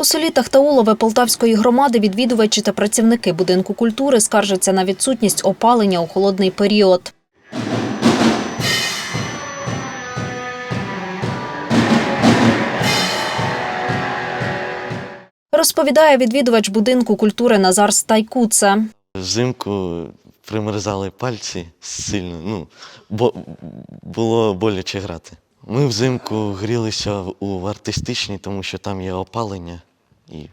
У селі Тахтаулове Полтавської громади відвідувачі та працівники будинку культури скаржаться на відсутність опалення у холодний період. Розповідає відвідувач будинку культури Назар Стайкуце. Взимку примерзали пальці сильно, ну, бо було боляче грати. Ми взимку грілися у артистичній, тому що там є опалення, і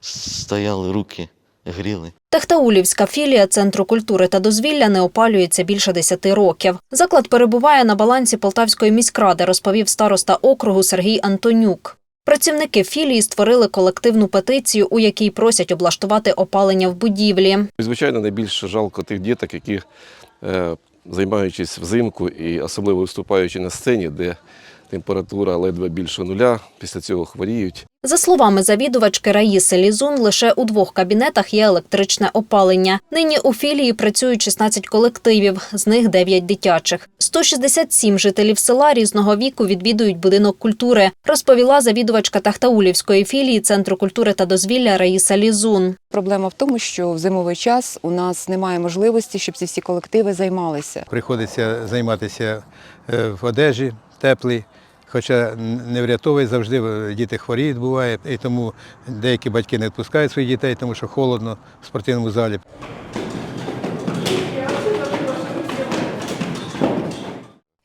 стояли руки, гріли. Тахтаулівська філія Центру культури та дозвілля не опалюється більше 10 років. Заклад перебуває на балансі Полтавської міськради, розповів староста округу Сергій Антонюк. Працівники філії створили колективну петицію, у якій просять облаштувати опалення в будівлі. Звичайно, найбільше жалко тих діток, які, е, займаючись взимку і особливо виступаючи на сцені, де температура ледве більше нуля, після цього хворіють. За словами завідувачки Раїси Лізун, лише у двох кабінетах є електричне опалення. Нині у філії працюють 16 колективів, з них 9 дитячих. 167 жителів села різного віку відвідують будинок культури, розповіла завідувачка Тахтаулівської філії Центру культури та дозвілля Раїса Лізун. Проблема в тому, що в зимовий час у нас немає можливості, щоб ці всі колективи займалися. Приходиться займатися е, в одежі теплій, хоча не врятовує завжди е, діти хворіють буває, і тому деякі батьки не відпускають своїх дітей, тому що холодно в спортивному залі.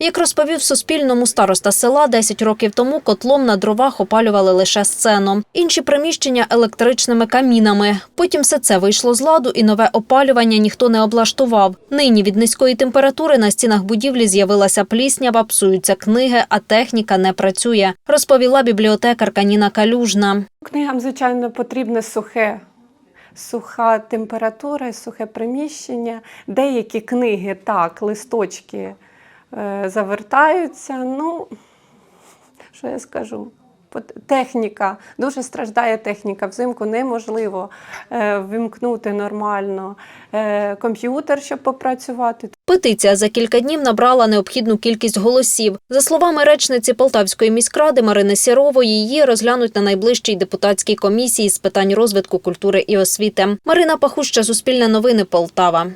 Як розповів Суспільному староста села, 10 років тому котлом на дровах опалювали лише сцену. Інші приміщення електричними камінами. Потім все це вийшло з ладу і нове опалювання ніхто не облаштував. Нині від низької температури на стінах будівлі з'явилася пліснява, псуються книги, а техніка не працює, розповіла бібліотекарка Ніна Калюжна. Книгам, звичайно, потрібне сухе. Суха температура, сухе приміщення. Деякі книги, так, листочки завертаються. Ну, що я скажу? Техніка, дуже страждає техніка. Взимку неможливо е, вимкнути нормально е, комп'ютер, щоб попрацювати. Петиція за кілька днів набрала необхідну кількість голосів. За словами речниці Полтавської міськради Марини Сірової, її розглянуть на найближчій депутатській комісії з питань розвитку культури і освіти. Марина Пахуща, Суспільне новини, Полтава.